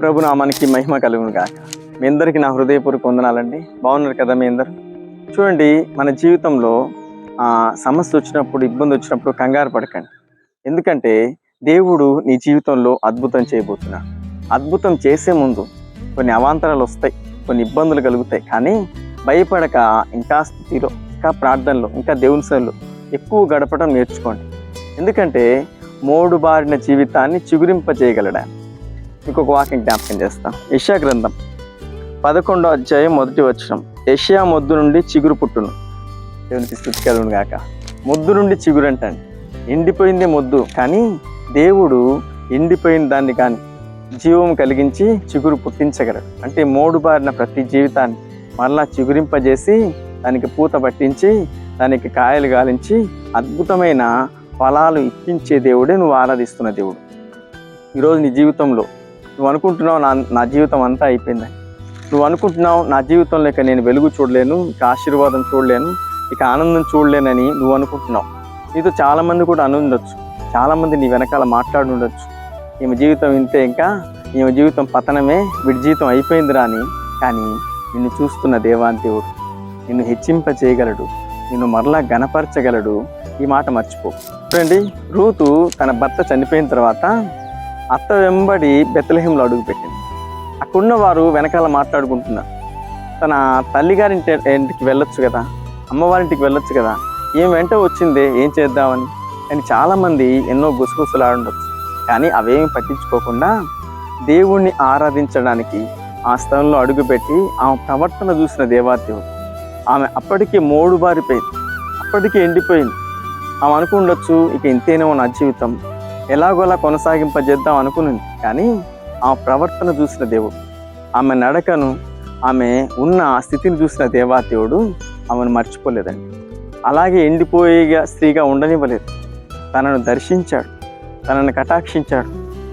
ప్రభు నామానికి మహిమ కలుగును కాక మీ అందరికీ నా హృదయపూర్వక వందనాలండి. బాగున్నారు కదా మీ అందరు? చూడండి మన జీవితంలో ఆ, సమస్య వచ్చినప్పుడు ఇబ్బంది వచ్చినప్పుడు కంగారు పడకండి. ఎందుకంటే దేవుడు నీ జీవితంలో అద్భుతం చేయబోతున్నాడు. అద్భుతం చేసే ముందు కొన్ని అవాంతరాలు వస్తాయి కొన్ని ఇబ్బందులు కలుగుతాయి. కానీ భయపడక ఇంకా స్థితిలో ఇంకా ప్రార్థనలో ఇంకా దేవుని సేవలో ఎక్కువ గడపడం నేర్చుకోండి. ఎందుకంటే మోడు బారిన జీవితాన్ని చిగురింప ఇంకొక వాక్యం జ్ఞాపకం చేస్తాం. యెషయా గ్రంథం పదకొండో అధ్యాయం మొదటి వచనం. యెషయా మొద్దు నుండి చిగురు పుట్టును. దేవునికి స్థుతి గాక. మొద్దు నుండి చిగురు అంటాను. ఎండిపోయిందే మొద్దు కానీ దేవుడు ఎండిపోయిన దాన్ని కానీ జీవం కలిగించి చిగురు పుట్టించగలడు. అంటే మోడు బారిన ప్రతి జీవితాన్ని మరలా చిగురింపజేసి దానికి పూత పట్టించి దానికి కాయలు గాలించి అద్భుతమైన ఫలాలు ఇప్పించే దేవుడే నువ్వు ఆరాధిస్తున్న దేవుడు. ఈరోజు నీ జీవితంలో నువ్వు అనుకుంటున్నావు నా నా జీవితం అంతా అయిపోయిందని నువ్వు అనుకుంటున్నావు నా జీవితంలో ఇక నేను వెలుగు చూడలేను ఇక ఆశీర్వాదం చూడలేను ఇక ఆనందం చూడలేనని నువ్వు అనుకుంటున్నావు. నీతో చాలామంది కూడా అని ఉండొచ్చు చాలామంది నీ వెనకాల మాట్లాడి ఉండొచ్చు ఈమె జీవితం ఇంతే ఇంకా ఈమె జీవితం పతనమే వీడి జీవితం అయిపోయిందిరా అని. కానీ నిన్ను చూస్తున్న దేవాంతేవుడు నిన్ను హెచ్చింప చేయగలడు నిన్ను మరలా గణపరచగలడు ఈ మాట మర్చిపో. చూడండి రూతు తన భర్త చనిపోయిన తర్వాత అత్త వెంబడి బెత్తలహేంలో అడుగుపెట్టింది అక్కడున్న వారు వెనకాల మాట్లాడుకుంటున్నారు తన తల్లిగారింటి ఇంటికి వెళ్ళొచ్చు కదా? అమ్మవారింటికి వెళ్ళొచ్చు కదా? ఏం వెంట వచ్చిందే? ఏం చేద్దామని? కానీ చాలామంది ఎన్నో గుసగుసలు ఆడుండొచ్చు కానీ అవేమి పట్టించుకోకుండా దేవుణ్ణి ఆరాధించడానికి ఆ స్థలంలో అడుగుపెట్టి ఆమె ప్రవర్తన చూసిన దేవాదేవుడు ఆమె అప్పటికే మోడుబారిపోయింది. అప్పటికే ఎండిపోయింది. ఆమె అనుకుండొచ్చు ఇక ఇంతేనేమో నా జీవితం. ఎలాగోలా కొనసాగింపజేద్దాం అనుకునింది. కానీ ఆ ప్రవర్తన చూసిన దేవుడు ఆమె నడకను ఆమె ఉన్న ఆ స్థితిని చూసిన దేవాదేవుడు ఆమెను మర్చిపోలేదండి. అలాగే ఎండిపోయేగా స్త్రీగా ఉండనివ్వలేదు. తనను దర్శించాడు తనను కటాక్షించాడు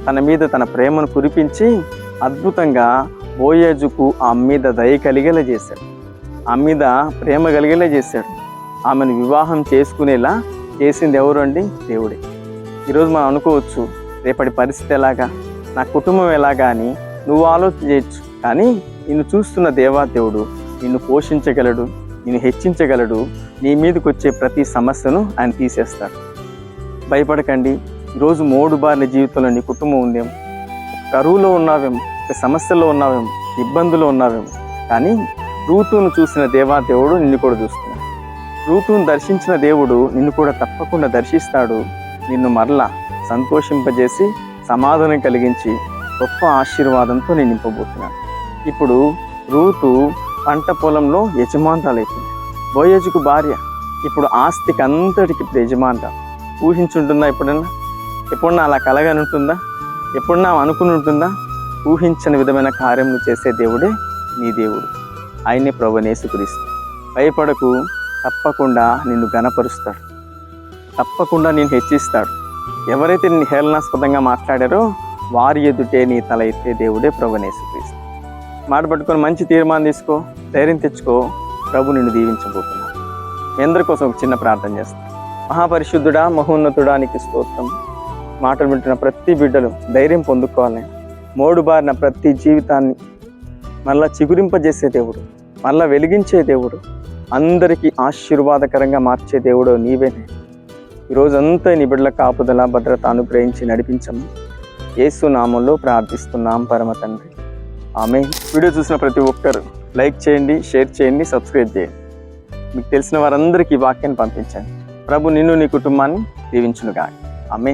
తన మీద తన ప్రేమను కురిపించి అద్భుతంగా బోయేజుకు ఆమె మీద దయ కలిగేలా చేశాడు. ఆమె మీద ప్రేమ కలిగేలా చేశాడు. ఆమెను వివాహం చేసుకునేలా చేసింది ఎవరండి దేవుడే. ఈరోజు మనం అనుకోవచ్చు రేపటి పరిస్థితి ఎలాగా? నా కుటుంబం ఎలాగా అని నువ్వు ఆలోచన కానీ నిన్ను చూస్తున్న దేవాదేవుడు నిన్ను పోషించగలడు నిన్ను హెచ్చించగలడు నీ మీదకి వచ్చే ప్రతి సమస్యను ఆయన తీసేస్తాడు. భయపడకండి. ఈరోజు మూడు బారిన జీవితంలో నీ కుటుంబం ఉందేమో. కరువులో ఉన్నావేమో ఒక సమస్యలో ఉన్నావేమో ఇబ్బందులు ఉన్నావేమో. కానీ రూతును చూసిన దేవాదేవుడు నిన్ను కూడా చూస్తున్నాడు. రూతును దర్శించిన దేవుడు నిన్ను కూడా తప్పకుండా దర్శిస్తాడు. నిన్ను మరలా సంతోషింపజేసి సమాధానం కలిగించి గొప్ప ఆశీర్వాదంతో నేను నింపబోతున్నాను. ఇప్పుడు రూతు పంట పొలంలో యజమానురాలైపోయింది. బోయజుకు భార్య. ఇప్పుడు ఆస్తికి అంతటికి ఇప్పుడు యజమానురాలు. ఊహించుంటుందా ఎప్పుడన్నా? ఎప్పుడన్నా అలా కలగని ఉంటుందా ఎప్పుడన్నా అనుకుని ఉంటుందా ఊహించని విధమైన కార్యములు చేసే దేవుడే నీ దేవుడు. ఆయనే ప్రభునేసుకురిస్తూ భయపడకు తప్పకుండా నిన్ను గనపరుస్తాడు తప్పకుండా నేను హెచ్చిస్తాడు ఎవరైతే నేను హేళనాస్పదంగా మాట్లాడారో వారి ఎదుటే నీ తల ఎత్తే దేవుడే ప్రభునేసుక్రీస్తు మాట పట్టుకొని మంచి తీర్మానం తీసుకో ధైర్యం తెచ్చుకో ప్రభు నిన్ను దీవించబోతున్నా మీ అందరి కోసం ఒక చిన్న ప్రార్థన చేస్తాను. మహాపరిశుద్ధుడా మహోన్నతుడా నీకు స్తోత్రం. మాటలు వింటున్న ప్రతి బిడ్డలు ధైర్యం పొందుకోవాలి మోడు బారిన ప్రతి జీవితాన్ని మళ్ళా చిగురింపజేసే దేవుడు మళ్ళా వెలిగించే దేవుడు అందరికీ ఆశీర్వాదకరంగా మార్చే దేవుడు నీవేనే. ఈరోజంతా నీ బిడ్డల కాపుదల భద్రత అనుగ్రహించి నడిపించము. యేసు నామంలో ప్రార్థిస్తున్నాం పరమ తండ్రి. ఆమె వీడియో చూసిన ప్రతి ఒక్కరు లైక్ చేయండి షేర్ చేయండి సబ్స్క్రైబ్ చేయండి. మీకు తెలిసిన వారందరికీ ఈ వాక్యాన్ని పంపించండి. ప్రభు నిన్ను నీ కుటుంబాన్ని దీవించునుగా ఆమె